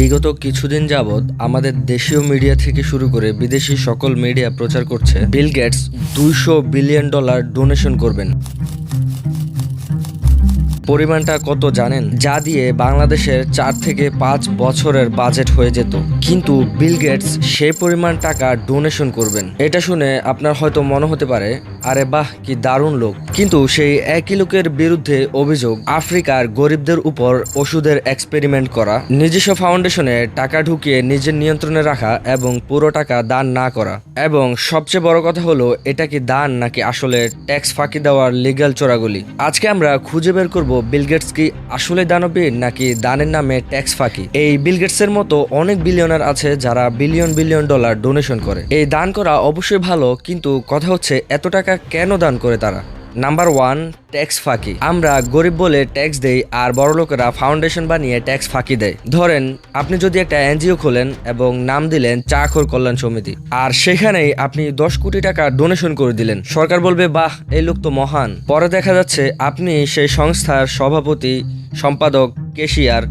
বিগত কিছুদিন যাবৎ আমাদের দেশীয় মিডিয়া থেকে শুরু করে বিদেশি সকল মিডিয়া প্রচার করছে, বিল গেটস দুইশো বিলিয়ন ডলার ডোনেশন করবেন। পরিমাণটা কত জানেন? যা দিয়ে বাংলাদেশের চার থেকে পাঁচ বছরের বাজেট হয়ে যেত। কিন্তু বিল গেটস সেই পরিমাণ টাকা ডোনেশন করবেন। এটা শুনে আপনার হয়তো মনে হতে পারে আরে বাহ, কি দারুণ লোক। কিন্তু সেই একই লোকের বিরুদ্ধে অভিযোগ, আফ্রিকার গরিবদের উপর ওষুধের এক্সপেরিমেন্ট করা, নিজস্ব ফাউন্ডেশনে টাকা ঢুকিয়ে নিজের নিয়ন্ত্রণে রাখা এবং পুরো টাকা দান না করা। এবং সবচেয়ে বড় কথা হলো, এটা কি দান নাকি আসলে ট্যাক্স ফাঁকি দেওয়ার লিগ্যাল চোরাগুলি? আজকে আমরা খুঁজে বের করব বিল গেটস কি আসলে দানবীর নাকি দানের নামে ট্যাক্স ফাঁকি? এই বিল গেটসের মতো অনেক বিলিয়নার আছে যারা বিলিয়ন বিলিয়ন ডলার ডোনেশন করে। এই দান করা অবশ্যই ভালো, কিন্তু কথা হচ্ছে এত টাকা কেন দান করে তারা? নাম্বার ওয়ান ট্যাক্স ফাঁকি। আমরা গরিব বলে ট্যাক্স দেই আর বড় লোকেরা ফাউন্ডেশন বানিয়ে ট্যাক্স ফাঁকি দেয়। ধরেন, আপনি যদি একটা এনজিও খোলেন এবং নাম দিলেন চাকর কল্যাণ সমিতি, আর সেখানেই আপনি দশ কোটি টাকা ডোনেশন করে দিলেন। সরকার বলবে, বাহ, এই লোক তো মহান। পরে দেখা যাচ্ছে, আপনি সেই সংস্থার সভাপতি, সম্পাদক কেশিয়ার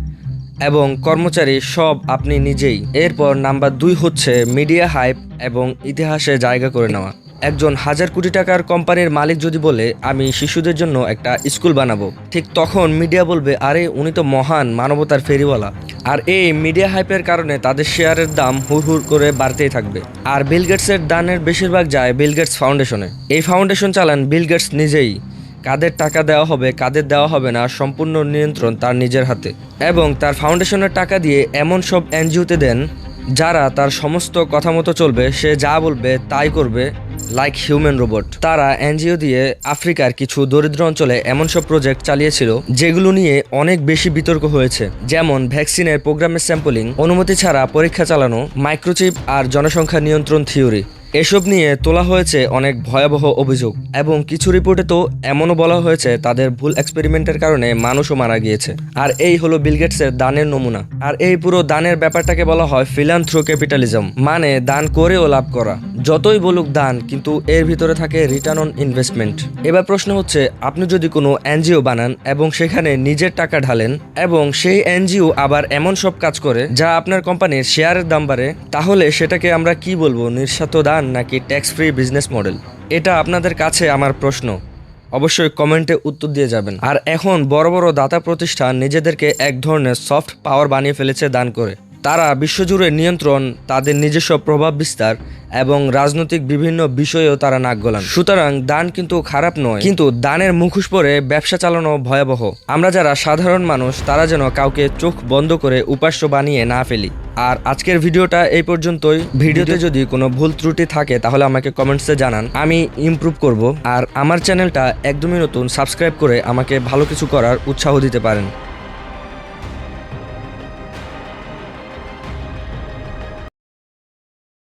এবং কর্মচারী সব আপনি নিজেই। এরপর নাম্বার দুই হচ্ছে মিডিয়া হাইপ এবং ইতিহাসে জায়গা করে নেওয়া। একজন হাজার কোটি টাকার কোম্পানির মালিক যদি বলে, আমি শিশুদের জন্য একটা স্কুল বানাবো, ঠিক তখন মিডিয়া বলবে, আরে, উনি তো মহান মানবতার ফেরিওয়ালা। আর এই মিডিয়া হাইপের কারণে তাদের শেয়ারের দাম হুর হুর করে বাড়তেই থাকবে। আর বিল গেটসের দানের বেশিরভাগ যায় বিল গেটস ফাউন্ডেশনে। এই ফাউন্ডেশন চালান বিল গেটস নিজেই। কাদের টাকা দেওয়া হবে, কাদের দেওয়া হবে না, সম্পূর্ণ নিয়ন্ত্রণ তার নিজের হাতে। এবং তার ফাউন্ডেশনের টাকা দিয়ে এমন সব এনজিওতে দেন, যারা তার সমস্ত কথা মতো চলবে, সে যা বলবে, তাই করবে লাইক হিউম্যান রোবট তারা এনজিও দিয়ে আফ্রিকার কিছু দরিদ্র অঞ্চলে এমন সব প্রজেক্ট চালিয়েছিল, যেগুলো নিয়ে অনেক বেশি বিতর্ক হয়েছে। যেমন ভ্যাকসিনের প্রোগ্রামের স্যাম্পলিং অনুমতি ছাড়া পরীক্ষা চালানো মাইক্রোচিপ আর জনসংখ্যা নিয়ন্ত্রণ থিওরি এসব নিয়ে তোলা হয়েছে অনেক ভয়াবহ অভিযোগ, এবং কিছু রিপোর্টে তো এমনও বলা হয়েছে, তাদের ভুল এক্সপেরিমেন্টের কারণে মানুষও মারা গিয়েছে। আর এই হলো বিলগেটসের দানের নমুনা। আর এই পুরো দানের ব্যাপারটাকে বলা হয় ফিলান্থ্রো ক্যাপিটালিজম মানে দান করেও লাভ করা। যতই বলুক দান, কিন্তু এর ভিতরে থাকে রিটার্ন অন ইনভেস্টমেন্ট। এবার প্রশ্ন হচ্ছে, আপনি যদি কোনো এনজিও বানান এবং সেখানে নিজের টাকা ঢালেন, এবং সেই এনজিও আবার এমন সব কাজ করে, যা আপনার কোম্পানির শেয়ারের দাম বাড়ে, তাহলে সেটাকে আমরা কি বলব, নিঃস্বার্থ দান? নাকি ট্যাক্স ফ্রি বিজনেস মডেল এটা আপনাদের কাছে আমার প্রশ্ন। অবশ্যই কমেন্টে উত্তর দিয়ে যাবেন। আর এখন বড় বড় দাতা প্রতিষ্ঠান নিজেদেরকে এক ধরনের সফট পাওয়ার বানিয়ে ফেলেছে দান করে। তারা বিশ্বজুড়ে নিয়ন্ত্রণ, তাদের নিজস্ব প্রভাব বিস্তার এবং রাজনৈতিক বিভিন্ন বিষয়েও তারা নাক গলান। সুতরাং দান কিন্তু খারাপ নয়, কিন্তু দানের মুখোশ পরে ব্যবসা চালানো ভয়াবহ। আমরা যারা সাধারণ মানুষ, তারা যেন কাউকে চোখ বন্ধ করে উপাস্য বানিয়ে না ফেলি। আর আজকের ভিডিওটা এই পর্যন্তই। ভিডিওতে যদি কোনো ভুল ত্রুটি থাকে তাহলে আমাকে কমেন্টসে জানান। আমি ইমপ্রুভ করব। আর আমার চ্যানেলটা একদমই নতুন সাবস্ক্রাইব করে আমাকে ভালো কিছু করার উৎসাহ দিতে পারেন।